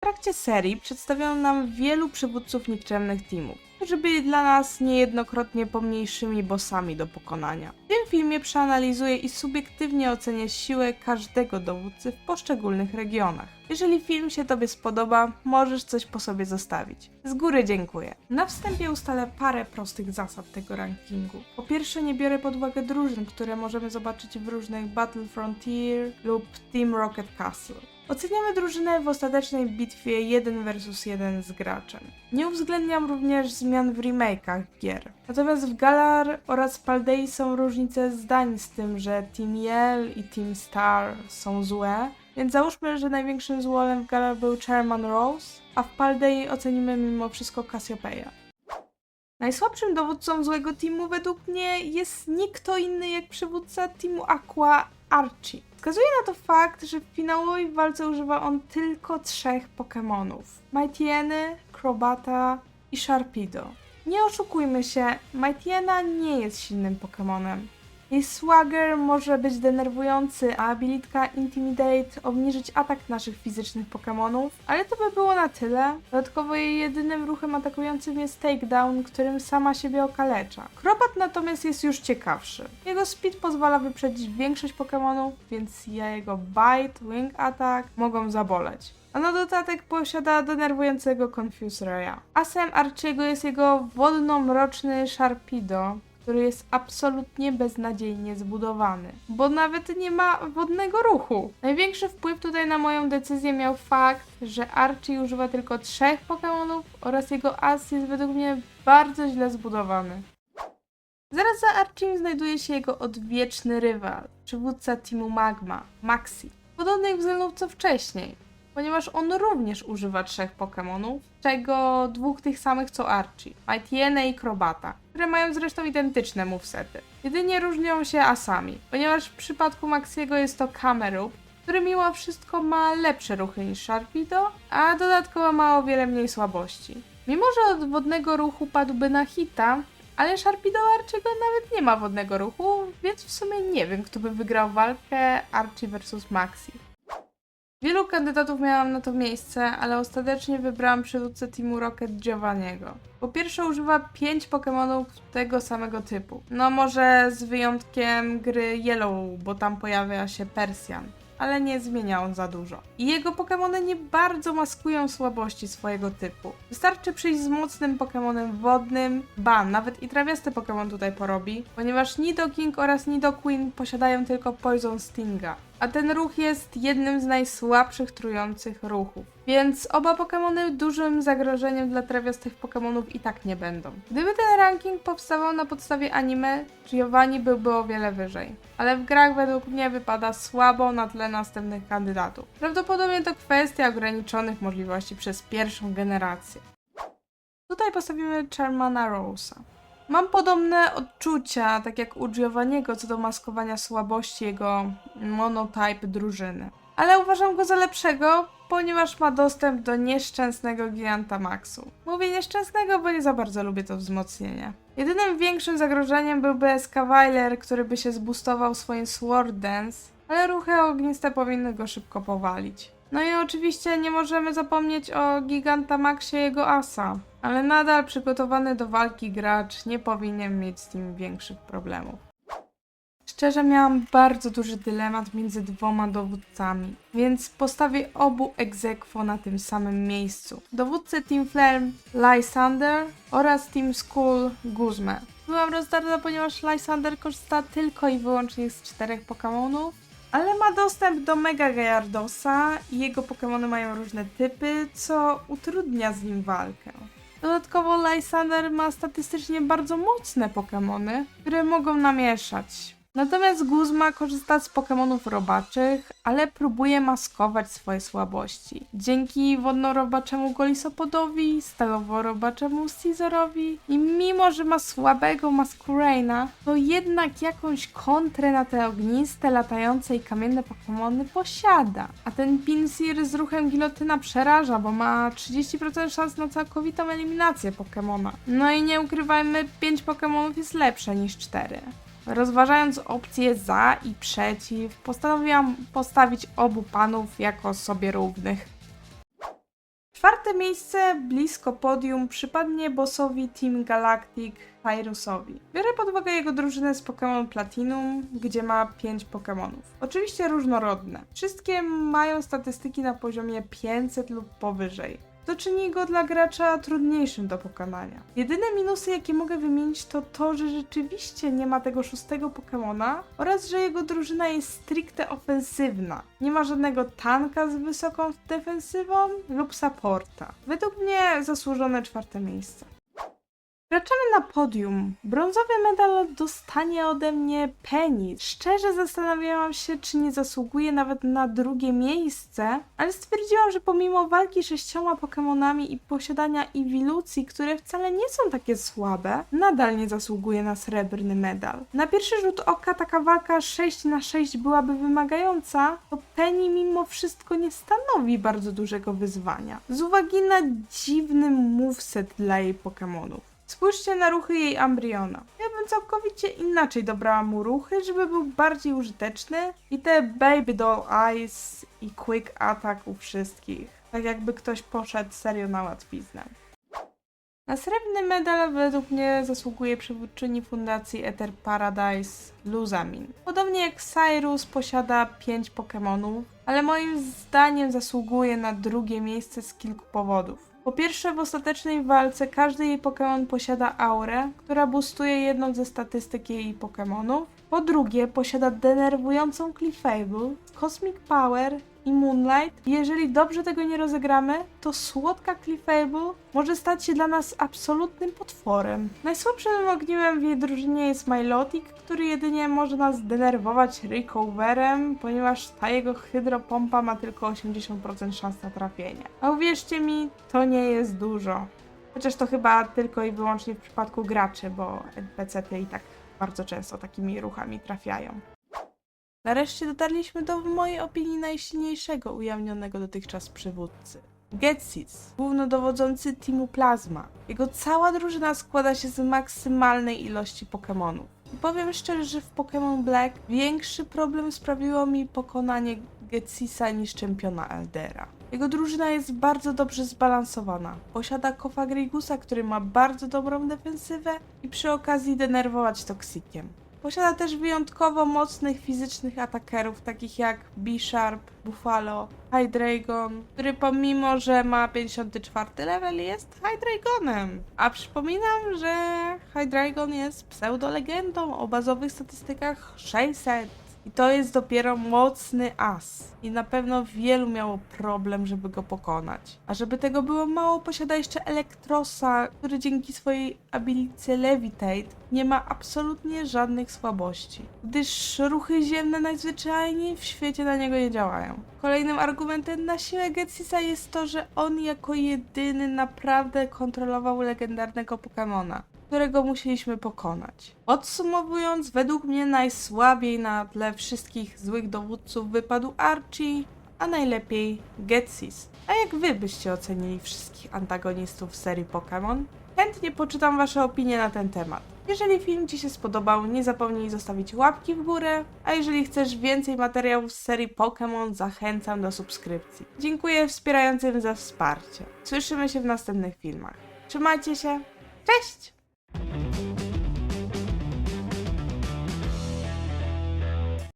W trakcie serii przedstawiono nam wielu przywódców nikczemnych teamów, którzy byli dla nas niejednokrotnie pomniejszymi bossami do pokonania. W tym filmie przeanalizuję i subiektywnie ocenię siłę każdego dowódcy w poszczególnych regionach. Jeżeli film się Tobie spodoba, możesz coś po sobie zostawić. Z góry dziękuję. Na wstępie ustalę parę prostych zasad tego rankingu. Po pierwsze, nie biorę pod uwagę drużyn, które możemy zobaczyć w różnych Battle Frontier lub Team Rocket Castle. Oceniamy drużynę w ostatecznej bitwie 1 vs 1 z graczem. Nie uwzględniam również zmian w remake'ach gier. Natomiast w Galar oraz Paldei są różnice zdań z tym, że Team Yell i Team Star są złe, więc załóżmy, że największym złolem w Galar był Chairman Rose, a w Paldei ocenimy mimo wszystko Cassiopeia. Najsłabszym dowódcą złego teamu według mnie jest nie kto inny jak przywódca teamu Aqua Archie. Wskazuje na to fakt, że w finałowej walce używa on tylko trzech Pokémonów. Mightyeny, Crobata i Sharpedo. Nie oszukujmy się, Mightyena nie jest silnym Pokémonem. Jej swagger może być denerwujący, a abilitka Intimidate obniżyć atak naszych fizycznych Pokémonów, ale to by było na tyle. Dodatkowo jej jedynym ruchem atakującym jest takedown, którym sama siebie okalecza. Krobat natomiast jest już ciekawszy. Jego speed pozwala wyprzedzić większość Pokémonów, więc jego bite, wing attack mogą zaboleć. A na dodatek posiada denerwującego Confuse Raya. Asem Archiego jest jego wodno-mroczny Sharpedo, który jest absolutnie beznadziejnie zbudowany, bo nawet nie ma wodnego ruchu. Największy wpływ tutaj na moją decyzję miał fakt, że Archie używa tylko trzech Pokémonów oraz jego as jest według mnie bardzo źle zbudowany. Zaraz za Archim znajduje się jego odwieczny rywal, przywódca teamu Magma, Maxi. Podobnych względów co wcześniej, ponieważ on również używa trzech Pokémonów, czego dwóch tych samych co Archie, Mightyene i Krobata, które mają zresztą identyczne movesety. Jedynie różnią się asami, ponieważ w przypadku Maxiego jest to Kamerup, który mimo wszystko ma lepsze ruchy niż Sharpedo, a dodatkowo ma o wiele mniej słabości. Mimo, że od wodnego ruchu padłby na hita, ale Sharpedo Archiego nawet nie ma wodnego ruchu, więc w sumie nie wiem, kto by wygrał walkę Archie versus Maxi. Wielu kandydatów miałam na to miejsce, ale ostatecznie wybrałam przywódcę teamu Rocket Giovanniego. Po pierwsze używa 5 Pokémonów tego samego typu. No może z wyjątkiem gry Yellow, bo tam pojawia się Persjan. Ale nie zmienia on za dużo. I jego Pokémony nie bardzo maskują słabości swojego typu. Wystarczy przyjść z mocnym Pokémonem wodnym, ba, nawet i trawiasty Pokémon tutaj porobi, ponieważ Nidoking oraz Nidoqueen posiadają tylko Poison Stinga a ten ruch jest jednym z najsłabszych trujących ruchów. Więc oba Pokémony dużym zagrożeniem dla trawiastych Pokémonów i tak nie będą. Gdyby ten ranking powstawał na podstawie anime, Giovanni byłby o wiele wyżej. Ale w grach według mnie wypada słabo na tle następnych kandydatów. Prawdopodobnie to kwestia ograniczonych możliwości przez pierwszą generację. Tutaj postawimy Charmana Rose'a. Mam podobne odczucia, tak jak u Giovanniego, co do maskowania słabości jego monotype drużyny. Ale uważam go za lepszego, ponieważ ma dostęp do nieszczęsnego giganta Maxu. Mówię nieszczęsnego, bo nie za bardzo lubię to wzmocnienie. Jedynym większym zagrożeniem byłby Escavalier, który by się zbustował swoim Sword Dance, ale ruchy ogniste powinny go szybko powalić. No i oczywiście nie możemy zapomnieć o giganta Maxie jego asa, ale nadal przygotowany do walki gracz nie powinien mieć z tym większych problemów. Szczerze miałam bardzo duży dylemat między dwoma dowódcami, więc postawię obu egzekwo na tym samym miejscu. Dowódcę Team Flare Lysander oraz Team Skull Guzmę. Byłam rozdarta, ponieważ Lysander korzysta tylko i wyłącznie z czterech Pokémonów, ale ma dostęp do Mega Gyaradosa i jego Pokémony mają różne typy, co utrudnia z nim walkę. Dodatkowo Lysander ma statystycznie bardzo mocne Pokémony, które mogą namieszać. Natomiast Guzma korzysta z Pokémonów robaczych, ale próbuje maskować swoje słabości. Dzięki wodno-robaczemu Golisopodowi, stalowo-robaczemu i mimo, że ma słabego Masqueraina, to jednak jakąś kontrę na te ogniste, latające i kamienne Pokémony posiada. A ten Pinsir z ruchem gilotyna przeraża, bo ma 30% szans na całkowitą eliminację Pokémona. No i nie ukrywajmy, 5 Pokémonów jest lepsze niż 4. Rozważając opcje za i przeciw, postanowiłam postawić obu panów jako sobie równych. Czwarte miejsce blisko podium przypadnie bossowi Team Galactic Tyrusowi. Biorę pod uwagę jego drużynę z Pokémon Platinum, gdzie ma 5 Pokémonów. Oczywiście różnorodne. Wszystkie mają statystyki na poziomie 500 lub powyżej. To czyni go dla gracza trudniejszym do pokonania. Jedyne minusy, jakie mogę wymienić, to to, że rzeczywiście nie ma tego szóstego Pokemona oraz, że jego drużyna jest stricte ofensywna. Nie ma żadnego tanka z wysoką defensywą lub supporta. Według mnie zasłużone czwarte miejsce. Wkraczamy na podium. Brązowy medal dostanie ode mnie Penny. Szczerze zastanawiałam się, czy nie zasługuje nawet na drugie miejsce, ale stwierdziłam, że pomimo walki sześcioma Pokemonami i posiadania Ewilucji, które wcale nie są takie słabe, nadal nie zasługuje na srebrny medal. Na pierwszy rzut oka taka walka 6 na 6 byłaby wymagająca, to Penny mimo wszystko nie stanowi bardzo dużego wyzwania. Z uwagi na dziwny moveset dla jej Pokemonów. Spójrzcie na ruchy jej Ambriona. Ja bym całkowicie inaczej dobrała mu ruchy, żeby był bardziej użyteczny i te Baby Doll Eyes i Quick Attack u wszystkich. Tak jakby ktoś poszedł serio na łatwiznę. Na srebrny medal według mnie zasługuje przywódczyni fundacji Ether Paradise Luzamin. Podobnie jak Cyrus posiada 5 Pokémonów, ale moim zdaniem zasługuje na drugie miejsce z kilku powodów. Po pierwsze, w ostatecznej walce każdy jej Pokémon posiada aurę, która boostuje jedną ze statystyk jej Pokémonów. Po drugie, posiada denerwującą Clefable, Cosmic Power i Moonlight. Jeżeli dobrze tego nie rozegramy, to słodka Clefable może stać się dla nas absolutnym potworem. Najsłabszym ogniwem w jej drużynie jest Milotic, który jedynie może nas denerwować recoverem, ponieważ ta jego hydropompa ma tylko 80% szans na trafienie. A uwierzcie mi, to nie jest dużo. Chociaż to chyba tylko i wyłącznie w przypadku graczy, bo NPC-ty i tak bardzo często takimi ruchami trafiają. Nareszcie dotarliśmy do, w mojej opinii, najsilniejszego ujawnionego dotychczas przywódcy. Getsis, głównodowodzący Teamu Plasma. Jego cała drużyna składa się z maksymalnej ilości Pokémonów. I powiem szczerze, że w Pokémon Black większy problem sprawiło mi pokonanie Getsisa niż czempiona Eldera. Jego drużyna jest bardzo dobrze zbalansowana. Posiada Kofa Grigusa, który ma bardzo dobrą defensywę i przy okazji denerwować toksikiem. Posiada też wyjątkowo mocnych fizycznych atakerów, takich jak B-Sharp, Buffalo, Hydreigon, który pomimo, że ma 54 level, jest Hydreigonem. A przypominam, że Hydreigon jest pseudolegendą o bazowych statystykach 600. I to jest dopiero mocny as. I na pewno wielu miało problem, żeby go pokonać. A żeby tego było mało, posiada jeszcze Elektrosa, który dzięki swojej ability Levitate nie ma absolutnie żadnych słabości. Gdyż ruchy ziemne najzwyczajniej w świecie na niego nie działają. Kolejnym argumentem na siłę Getsisa jest to, że on jako jedyny naprawdę kontrolował legendarnego Pokemona którego musieliśmy pokonać. Podsumowując, według mnie najsłabiej na tle wszystkich złych dowódców wypadł Archie, a najlepiej Getsis. A jak wy byście ocenili wszystkich antagonistów serii Pokémon? Chętnie poczytam wasze opinie na ten temat. Jeżeli film Ci się spodobał, nie zapomnij zostawić łapki w górę, a jeżeli chcesz więcej materiałów z serii Pokémon, zachęcam do subskrypcji. Dziękuję wspierającym za wsparcie. Słyszymy się w następnych filmach. Trzymajcie się, cześć!